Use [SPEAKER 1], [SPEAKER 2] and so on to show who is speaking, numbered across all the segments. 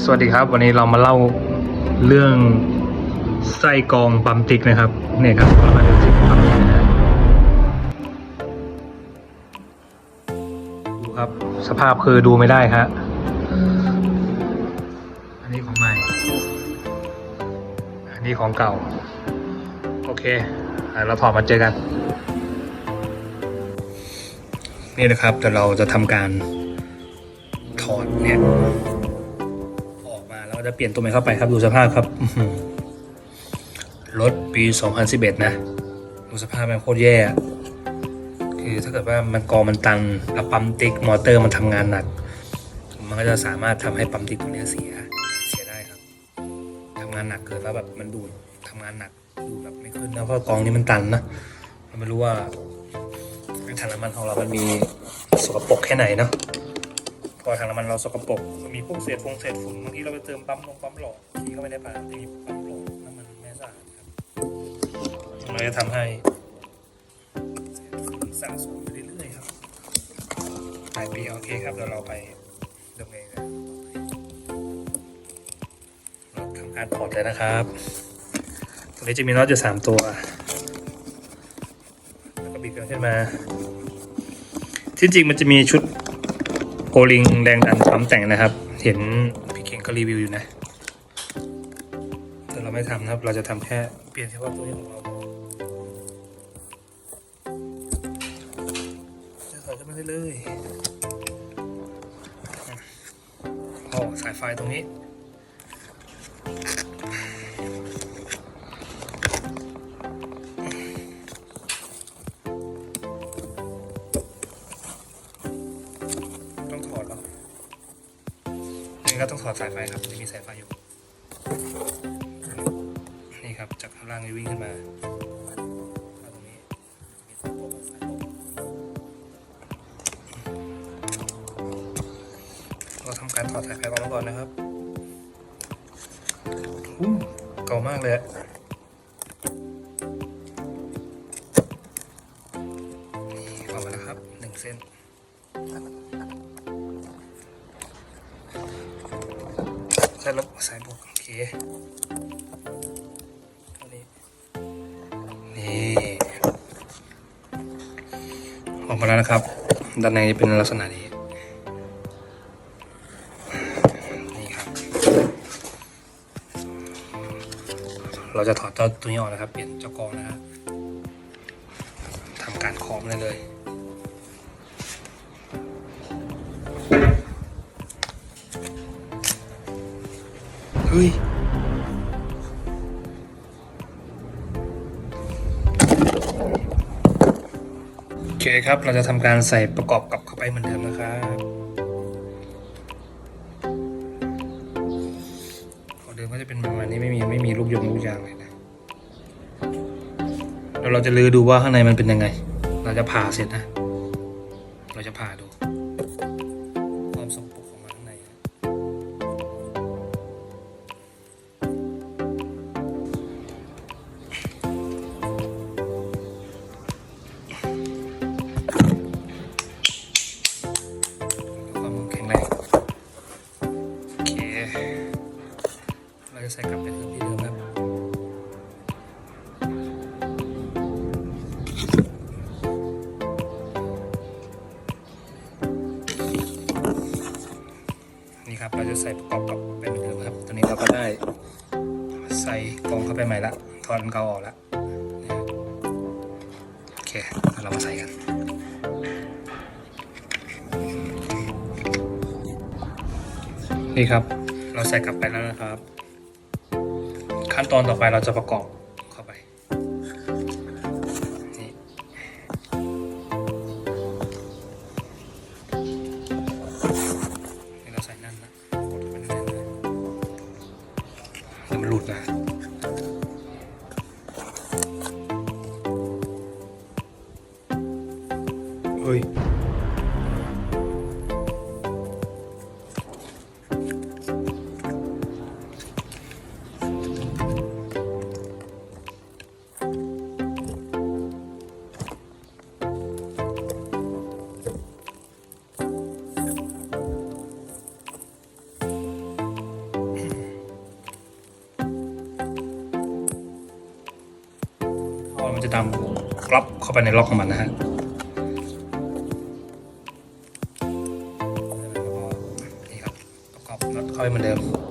[SPEAKER 1] สวัสดีครับ วันนี้เรามาเล่าเรื่องไส้กรองปั๊มติ๊กนะครับเนี่ยครับเรามาดูสิปั๊มติกนะดูครับสภาพคือดูไม่ได้ครับอันนี้ของใหม่ อันนี้ของเก่า โอเคเราถอดมาเจอกัน นี่นะครับเดี๋ยวเราจะทำการถอดเนี่ย จะเปลี่ยนตัวใหม่เข้าไปครับดูสภาพครับรถปี 2011 นะดูสภาพมันโคตรแย่ คือถ้าเกิดว่ามันกองมันตันแล้วปั๊มติ๊กมอเตอร์มันทำงานหนัก มันก็จะสามารถทำให้ปั๊มติ๊กตัวนี้เสียเสียได้ครับทำงานหนักเกิดแล้วแบบมันดูดทำงานหนักดูดแบบไม่ขึ้นนะเพราะกองนี้มันตันนะเราไม่รู้ว่าถังน้ำมันของเรามันมีสกปรกแค่ไหนเนาะ พอถังน้ำมันเราสกปรกมีพวกเศษฟงเศษฝุ่นบางทีเราไปเติมปั๊มลงปั๊มหลอบางทีก็ไม่ได้ปั๊มจะมีปั๊มหล่อน้ำมันไม่สะอาดครับมันจะทำให้เศษฝุ่นสะสมไปเรื่อยๆครับหลายปีโอเคครับเดี๋ยวเราไปดำเนินการเราทำการถอดเลยนะครับตัวนี้จะมีน็อตอยู่สามตัวแล้วก็บิดกันขึ้นมาที่จริงมันจะมีชุด โกลิงแรงดันปั๊มแต่งนะครับ เห็นพี่เก่งก็รีวิวอยู่นะ แต่เราไม่ทำนะครับ เราจะทำแค่เปลี่ยนเฉพาะตัวนี้ของเราพอจะใส่เข้าไปได้เลยอ๋อสายไฟตรงนี้ ก็ต้องถอดสายไฟครับจะมีสายไฟอยู่ นี่ครับจากข้างล่างวิ่งขึ้นมาเราทำการถอดสายไฟออกมาก่อนนะครับเก่ามากเลยนี่ออกมาแล้วครับหนึ่งเส้น ใช่แล้วสายบวกโอเคเท่านี้นี่ออกมาแล้วนะครับ ด้านในจะเป็นลักษณะนี้นี่ครับ เราจะถอดเจ้าตัวนี้ออกนะครับ เปลี่ยนเจ้ากองนะครับทำการคอมเลยเลย เฮ้ยโอเคครับเราจะทำการใส่ประกอบกับเข้าไปเหมือนเดิมนะครับของเดิมก็จะเป็นประมาณนี้ไม่มีไม่มีลูกยงลูกยางเลยนะแล้วเราจะลือดูว่าข้างในมันเป็นยังไง เราจะผ่าเสร็จนะ เราจะผ่าดู นี่ครับ เราจะใส่ประกอบกับไปเหมือนเดิมครับ ตัวนี้เราก็ได้ ใส่กรองเข้าไปใหม่ละถอดเกาออกละนะครับโอเคเรามาใส่กันนี่ครับ เราใส่กลับไปแล้วนะครับ ขั้นตอนต่อไปเราจะประกอบ เฮ้มันจะตามกรับเข้าไปในล็อกของมันนะฮะาไปเหมือนเดิม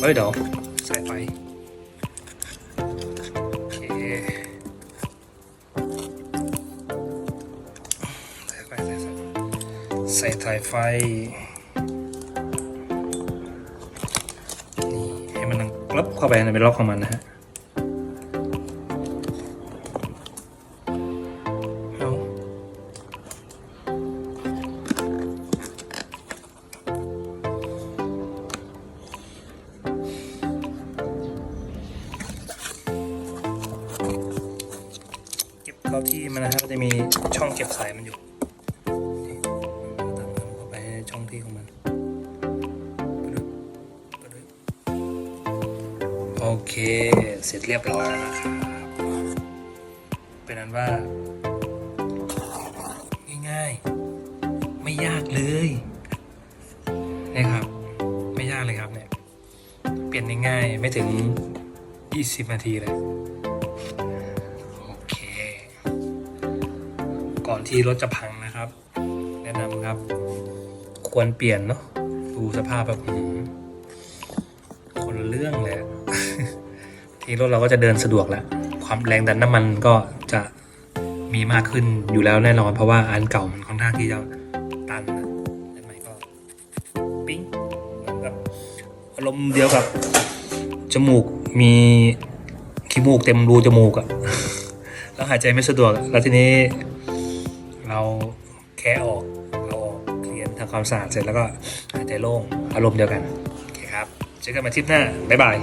[SPEAKER 1] เอ้ยเดี๋ยวสายไฟโอเคสายไฟสายไฟใส่สายไฟนี่ให้มันกลับเข้าไปในเป็นล็อกของมันนะฮะ ที่มันนะครับจะมีช่องเก็บสายมันอยู่นี่เราตั้งมันเข้าไปในช่องที่ของมันโอเค เสร็จเรียบร้อยแล้วนะครับเป็นนั้นว่า ง่ายๆ ไม่ยากเลยนะครับ ไม่ยากเลยครับเนี่ย เปลี่ยนง่ายๆ ไม่ถึง 20 นาทีเลย ที่รถจะพังนะครับ แนะนำครับ ควรเปลี่ยนเนาะดูสภาพแบบคนเรื่องเลยทีรถเราก็จะเดินสะดวกแล้ว ความแรงดันน้ำมันก็จะมีมากขึ้นอยู่แล้วแน่นอน เพราะว่าอันเก่ามันค่อนข้างที่จะตันนะอันใหม่ก็ปิ๊งเหมือนกับอารมณ์เดียวกับ จมูกมีขี้มูกเต็มรูจมูกอะแล้วหายใจไม่สะดวก แล้วทีนี้ เราแค่ออกเอาออกเคลียร์ทำความสะอาดเสร็จแล้วก็หายใจโล่งอารมณ์เดียวกัน โอเคครับ เจอกันใหมาทริปหน้า บ๊ายบาย